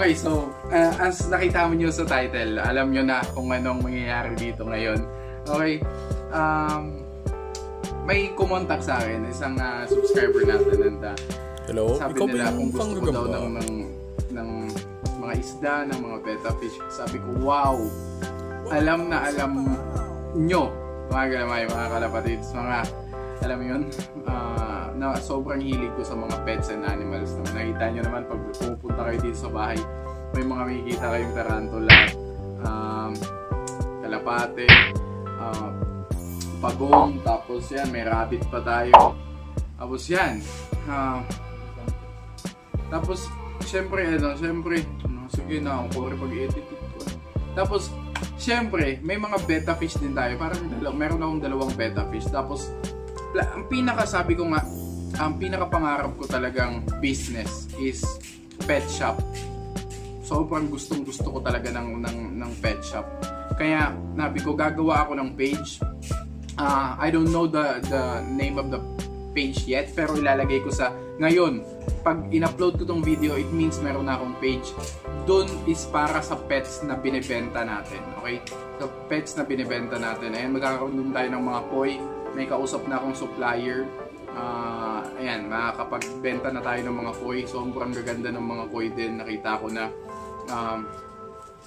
Okay, so uh, as nakita mo nyo sa title, alam nyo na kung anong mangyayari dito ngayon. Okay, um, may kumontak sa akin, isang uh, subscriber natin and uh, Hello? sabi Ikaw nila kung gusto ko daw ng, ng, ng mga isda, ng mga betta fish. Sabi ko, wow! Alam na alam nyo, mga galamay, mga kalapatids, mga, alam mo yun, ah, na sobrang hilig ko sa mga pets and animals. No? Nakita nyo naman pag pupunta kayo dito sa bahay, may mga makikita kayong tarantula, um, kalapate, ah, pagong, tapos yan, may rabbit pa tayo. Tapos yan, ah, tapos, syempre, ano, syempre, ano, sige na, ako rin pag-edit ko. Tapos, syempre, may mga betta fish din tayo. Parang dalaw, meron akong dalawang betta fish. Tapos, ang pinaka sabi ko nga, ang pinaka pangarap ko talagang business is pet shop. Sobrang gustong gusto ko talaga ng, ng, ng pet shop. Kaya, nabi ko, gagawa ako ng page. Ah, I don't know the the name of the page yet, pero ilalagay ko sa ngayon. Pag in-upload ko tong video, it means meron na akong page. Doon is para sa pets na binibenta natin. Okay? Sa pets na binibenta natin. Ayan, magkakaroon din tayo ng mga koi. May kausap na akong supplier. Ah, ayan, makakapagbenta na tayo ng mga koi. Sobrang gaganda ng mga koi din. Nakita ko na um,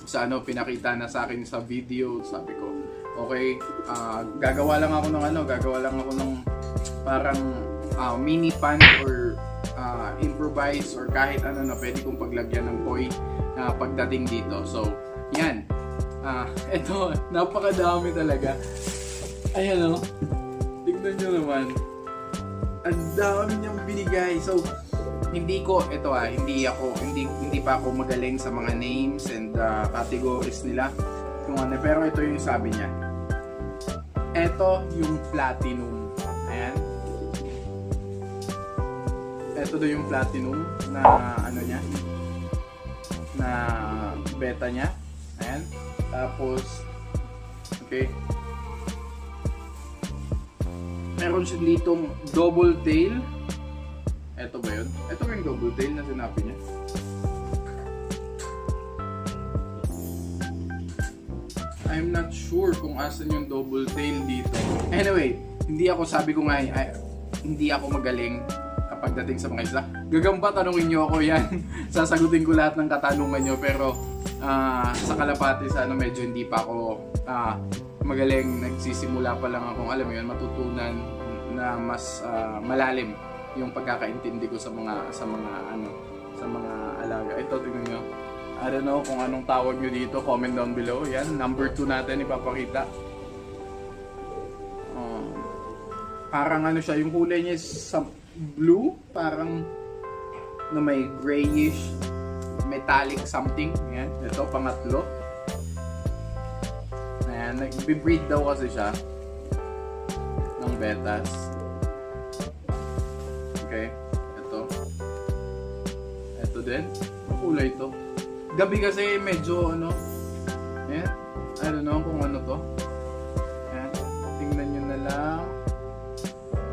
sa ano pinakita na sa akin sa video sabi ko okay ah, gagawa lang ako ng ano gagawa lang ako ng parang ah, mini pan or ah, improvise or kahit ano na pwede kong paglagyan ng koi na pagdating dito so yan ah eto napakadami talaga ayan o tignan nyo naman. Ang dami niyang binigay. So hindi ko ito ah hindi ako hindi hindi pa ako magaling sa mga names and uh, categories nila kung ano pero ito yung sabi niya. Ito yung platinum. Ayan. Ito daw yung platinum na ano niya na beta niya. Ayan. Tapos okay meron siya ditong double tail Eto ba yun? Ba yung double tail na sinabi niya? I'm not sure kung asan yung double tail dito. Anyway, hindi ako sabi ko nga, ay, hindi ako magaling kapag dating sa mga isla. Gagamba, tanungin niyo ako yan. Sasagutin ko lahat ng katanungan niyo. Pero ah, sa kalapati, sa ano, medyo hindi pa ako ah, magaling. Nagsisimula pa lang akong, alam mo yun, matutunan na mas ah, malalim yung pagkakaintindi ko sa mga sa mga ano sa mga alaga. Ito tingnan niyo. I don't know kung anong tawag nyo dito. Comment down below. Yan, number 2 natin ipapakita. Um, parang ano siya, yung kulay niya is some blue, parang na may grayish metallic something. Yan, ito pangatlo. Ayan, nag-breed daw kasi siya ng betas. Okay, ito. Ito din. Kulay ito. Gabi kasi medyo ano, eh, I don't know kung ano to. Ayan, tingnan nyo na lang.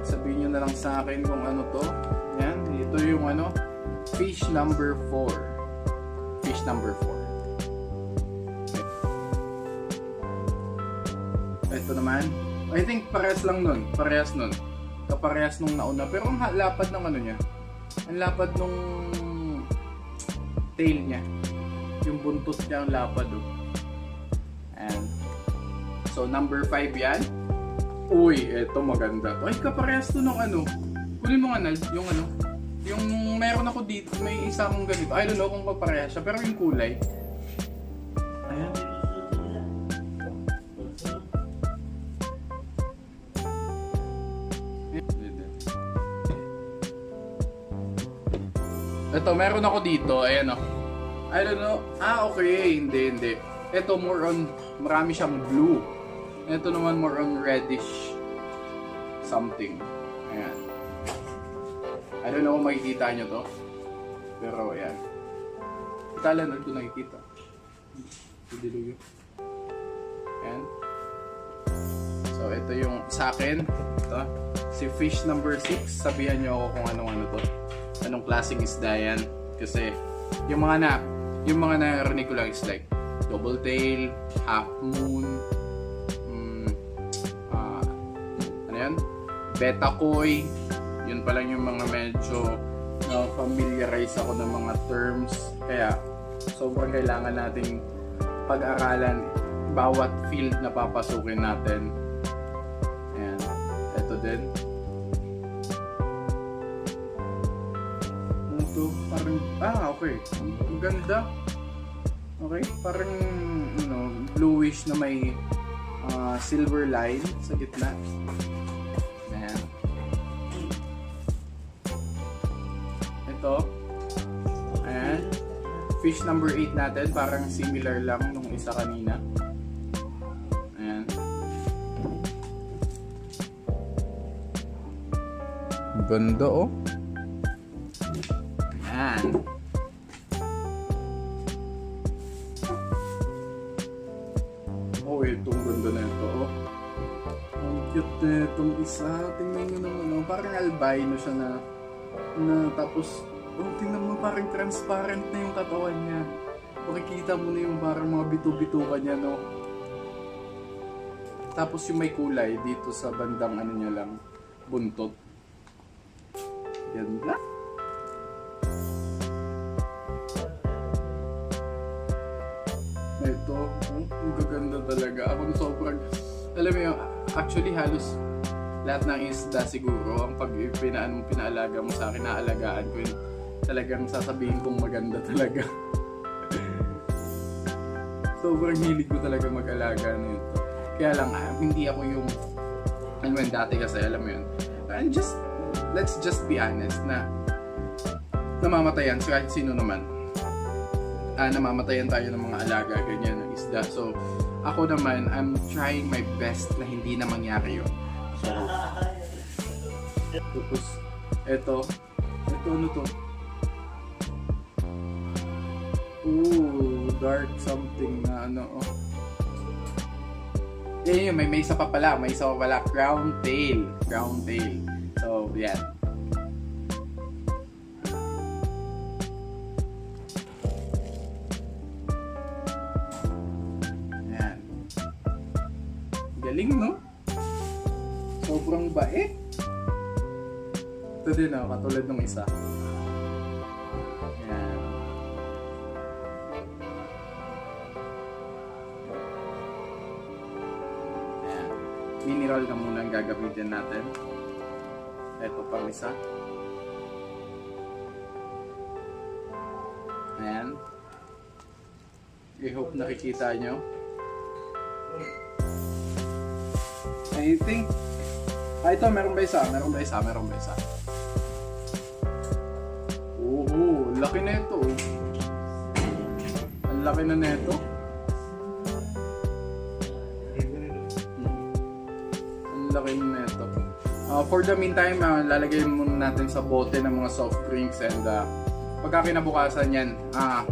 Sabihin nyo na lang sa akin kung ano to. Ayan, ito yung ano, fish number 4. Fish number 4. Ito naman, I think parehas lang nun. Parehas nun. Kaparehas nung nauna. Pero ang lapad ng ano niya. Ang lapad nung tail niya. Yung buntot niya ang lapad oh. And so number 5 yan. Uy, eto maganda. Ay, kaparehas to nung ano. Kunin mo nga Nal, yung ano. Yung meron ako dito, may isa akong ganito. I don't know kung kaparehas siya, pero yung kulay. Ito, meron ako dito. Ayan o. I don't know. Ah, okay. Hindi, hindi. Ito, more on, marami siyang blue. Ito naman, more on reddish something. Ayan. I don't know kung makikita nyo to. Pero, ayan. Ikala na ito nakikita. Didiluyo. Ayan. So, ito yung sa akin. Ito. Si fish number 6. Sabihan nyo ako kung anong ano to. Anong klaseng isda yan. Kasi, yung mga na, yung mga narinig ko lang is like double tail, half moon, mm, ah, ano yan? Beta koi, yun pa lang yung mga medyo na familiarize ako ng mga terms. Kaya sobrang kailangan nating pag-aralan bawat field na papasukin natin. Ayan. Ito din. Parang, ah, okay. Ang ganda. Okay, parang, ano, bluish na may ah, silver line sa gitna. Ayan. Ito. Ayan. Fish number 8 natin, parang similar lang nung isa kanina. Ayan. Ganda oh. Ayan. Oh, itong ganda na ito oh. Ang cute na itong isa. Tingnan nyo naman oh. Parang albino siya na na tapos oh, tingnan mo parang transparent na yung katawan niya. Makikita mo na yung parang mga bitu-bituka niya no. Tapos yung may kulay dito sa bandang ano niya lang, buntot. Ganda. Ito, oh, ang gaganda talaga. Ako sobrang, alam mo yung, actually halos lahat ng isda siguro, ang pag pinaan, pinaalaga mo sa akin, naalagaan ko yun. Talagang sasabihin kong maganda talaga. sobrang hilig ko talaga mag-alaga nito. Kaya lang, ah, hindi ako yung, ano man dati kasi, alam mo yun, and just, let's just be honest na namamatayan, kahit sino naman, ah, namamatayan tayo ng mga alaga, ganyan, ng isda. So, ako naman, I'm trying my best na hindi na mangyari yun. So, tapos, eto, eto ano to? Ooh, dark something na ano, oh. Yan yun, may, may isa pa pala, may isa pa pala, crown tail, crown tail. So. Yan. Galing, no? Sobrang bait. Ito din, oh, katulad ng isa. Yan. Yan. Mineral na muna ang gagamitin natin. Ito pang isa. Ayan. I hope nakikita nyo. I think Ah, ito, meron ba isa? Meron ba isa? Meron ba isa? Oo, laki na ito. Ang laki na nito. Ang laki na nito. Ah, for the meantime, ah, lalagay muna natin sa bote ng mga soft drinks and uh, pagka kinabukasan yan, ah,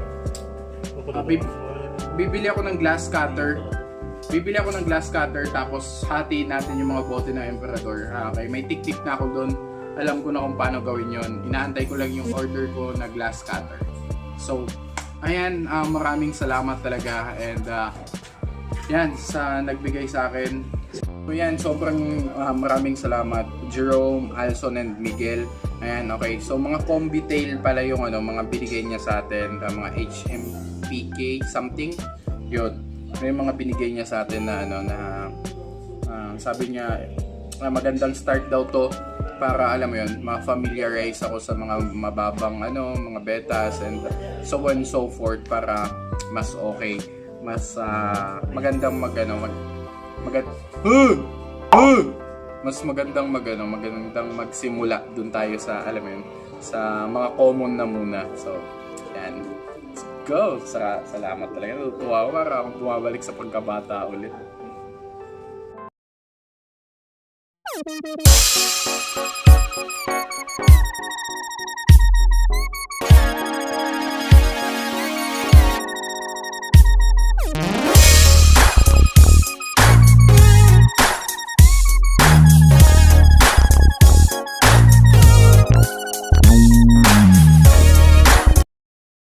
Ah, bib- bibili ako ng glass cutter. Bibili ako ng glass cutter tapos hati natin yung mga bote ng Emperador. Ah, okay, may tik-tik na ako doon. Alam ko na kung paano gawin yon. Inaantay ko lang yung order ko na glass cutter. So, ayan, ah, maraming salamat talaga and ah, yan sa nagbigay sa akin. So yan, sobrang ah, maraming salamat Jerome, Alson and Miguel. Ayan, okay. So mga combi tail pala yung ano, mga binigay niya sa atin, ah, mga HMPK something. Yun. May mga binigay niya sa atin na ano na ah, sabi niya ah, magandang start daw to para alam mo yun, ma-familiarize ako sa mga mababang ano, mga betas and so on and so forth para mas okay, mas ah, magandang mag ano, mag, magand Huh! Huh! mas magandang mag ano, magandang magsimula dun tayo sa alam mo yun, sa mga common na muna. So, go! Sa, salamat talaga. Natutuwa ako para akong bumabalik sa pagkabata ulit.